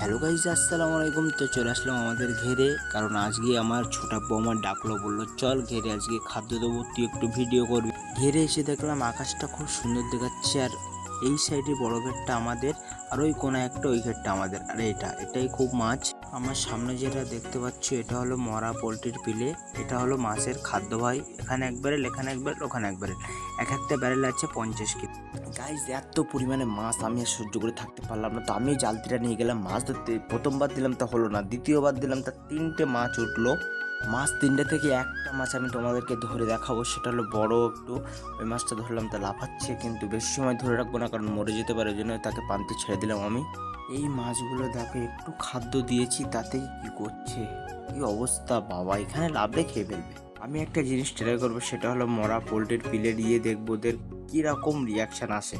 Hello guys আসসালামু আলাইকুম। তো চলে আসলাম আমাদের ঘেরে, কারণ আজকে আমার ছোটা আমার ডাকলো, বলল, চল ঘেরে আজকে খাদ্য দেবো, তুই একটু ভিডিও করবি। ঘেরে এসে দেখলাম আকাশটা খুব সুন্দর দেখাচ্ছে, আর এই সাইডে বড় ঘেরটা আমাদের, আর ওই কোনা একটা ওই ঘেরটা আমাদের। আর এটা, এটাই খুব মাছ। আমার সামনে যেটা দেখতে পাচ্ছি, এটা হলো মরা পোলট্রির পিলে। এটা হলো মাছের খাদ্য ভাই। এখানে এক ব্যারেল, এখানে এক ব্যারেল, ওখানে এক ব্যারেল। এক একটা ব্যারেল আছে পঞ্চাশ কেজি। গাইজ এত পরিমাণে মাছ আমি আর সহ্য করে থাকতে পারলাম না। তো আমি জালতিটা নিয়ে গেলাম। মাছ ধরতে প্রথমবার দিলাম, তা হলো না। দ্বিতীয়বার দিলাম, তা তিনটে মাছ উঠল। মাছ তিনটে থেকে একটা মাছ আমি তোমাদেরকে ধরে দেখাবো, সেটা হলো বড় একটু। ওই মাছটা ধরলাম, তা লাফাচ্ছে, কিন্তু বেশি সময় ধরে রাখব না, কারণ মরে যেতে পারে, ওই জন্য তাকে পান্তে ছেড়ে দিলাম আমি। এই মাছগুলো দেখো, একটু খাদ্য দিয়েছি, তাতেই কি করছে? কি অবস্থা, বাবা, এখানে লাভলে খেয়ে ফেলবে। আমি একটা জিনিস ট্রাই করব, সেটা হলো মরা পোল্ট্রির পিলে দিয়ে দেখব, ওদের কীরকম রিয়াকশান আসে।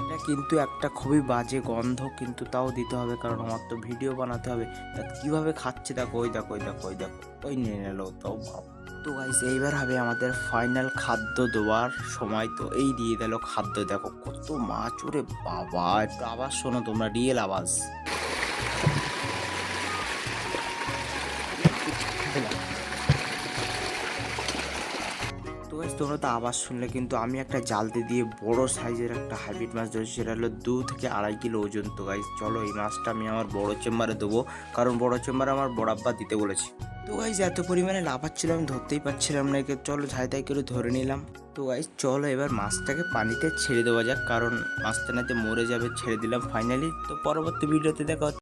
এটা কিন্তু একটা খুবই বাজে গন্ধ, কিন্তু তাও দিতে হবে, কারণ আমার তো ভিডিও বানাতে হবে। তা কীভাবে খাচ্ছে? দেখো, ওই দেখো ওই দেখো ওই দেখো, ওই নিয়ে নিল, তাও ভাব। তো গাইস এইবার হবে আমাদের ফাইনাল খাদ্য দেওয়ার সময়। তো এই দিয়ে দিল খাদ্য। দেখো, কত মাছ, ওরে বাবা! একটু আওয়াজ শোনো তোমরা রিয়েল আওয়াজ। তোমরা তো আবার শুনলে কিন্তু আমি একটা জালতে দিয়ে বড় সাইজের একটা হাইব্রিড মাছ ধরেছি, সেটা হলো দু থেকে আড়াই কিলো ওজন তো গাইস চলো এই মাছটা আমি আমার বড় চেম্বারে দেবো, কারণ বড় চেম্বারে আমার বড় আব্বা দিতে বলেছে। তো গাইস এত পরিমাণে লাফাচ্ছিল, আমি ধরতেই পারছিলাম না, একে চলো ঝাই তাই করে ধরে নিলাম। তো গাইস চলো এবার মাছটাকে পানিতে ছেড়ে দেওয়া যাক, কারণ মাছটা নাতে মরে যাবে, ছেড়ে দিলাম ফাইনালি তো পরবর্তী ভিডিওতে দেখা।